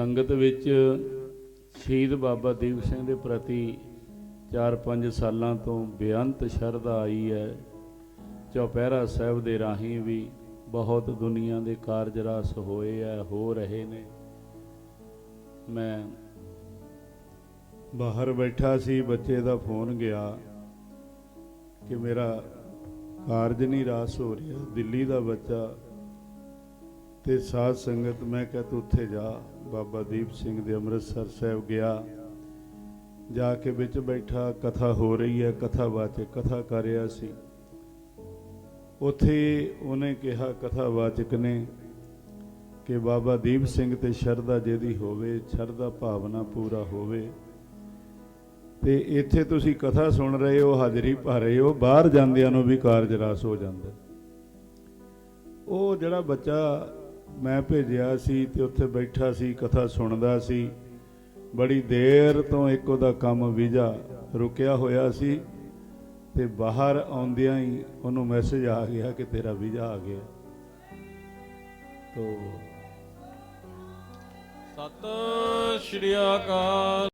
ਸੰਗਤ ਵਿੱਚ ਸ਼ਹੀਦ ਬਾਬਾ ਦੀਪ ਸਿੰਘ ਦੇ ਪ੍ਰਤੀ 4-5 ਸਾਲਾਂ ਤੋਂ ਬੇਅੰਤ ਸ਼ਰਧਾ ਆਈ ਹੈ। ਚੌਪਹਿਰਾ ਸਾਹਿਬ ਦੇ ਰਾਹੀਂ ਵੀ ਬਹੁਤ ਦੁਨੀਆ ਦੇ ਕਾਰਜ ਰਸ ਹੋਏ ਆ, ਹੋ ਰਹੇ ਨੇ। ਮੈਂ ਬਾਹਰ ਬੈਠਾ ਸੀ, ਬੱਚੇ ਦਾ ਫੋਨ ਗਿਆ ਕਿ ਮੇਰਾ ਕਾਰਜ ਨਹੀਂ ਰਾਸ ਹੋ ਰਿਹਾ, ਦਿੱਲੀ ਦਾ ਬੱਚਾ ਤੇ ਸਾਧ ਸੰਗਤ, ਮੈਂ ਕਿਹਾ ਤੂੰ ਉੱਥੇ ਜਾ। ਬਾਬਾ ਦੀਪ ਸਿੰਘ ਦੇ ਅੰਮ੍ਰਿਤਸਰ ਸਾਹਿਬ ਗਿਆ। ਜਾ ਕੇ ਵਿੱਚ ਬੈਠਾ, ਕਥਾ ਹੋ ਰਹੀ ਹੈ, ਕਥਾ ਵਾਚਕ, ਕਥਾ ਕਰ ਰਿਹਾ ਸੀ। ਉੱਥੇ ਉਹਨੇ ਕਿਹਾ, ਕਥਾ ਵਾਚਕ ਨੇ ਕਿ ਬਾਬਾ ਦੀਪ ਸਿੰਘ ਤੇ ਸ਼ਰਧਾ ਜਿਹਦੀ ਹੋਵੇ, ਸ਼ਰਧਾ ਭਾਵਨਾ ਪੂਰਾ ਹੋਵੇ। ਤੇ ਇੱਥੇ ਤੁਸੀਂ ਕਥਾ ਸੁਣ ਰਹੇ ਹੋ, ਹਾਜ਼ਰੀ ਭਰ ਰਹੇ ਹੋ, ਬਾਹਰ ਜਾਂਦਿਆਂ ਨੂੰ ਵੀ ਕਾਰਜ ਰਾਸ ਹੋ ਜਾਂਦਾ। ਉਹ ਜਿਹੜਾ ਬੱਚਾ ਮੈਂ ਭੇਜਿਆ ਸੀ ਤੇ ਉੱਥੇ ਬੈਠਾ ਸੀ, ਕਥਾ ਸੁਣਦਾ ਸੀ। ਬੜੀ ਦੇਰ ਤੋਂ ਇੱਕ ਉਹਦਾ ਕੰਮ ਵੀਜ਼ਾ ਰੁਕਿਆ ਹੋਇਆ ਸੀ ਤੇ ਬਾਹਰ ਆਉਂਦਿਆਂ ਹੀ ਉਹਨੂੰ ਮੈਸੇਜ ਆ ਗਿਆ ਕਿ ਤੇਰਾ ਵੀਜ਼ਾ ਆ ਗਿਆ। ਤੋ ਸਤਿ ਸ਼੍ਰੀ ਅਕਾਲ।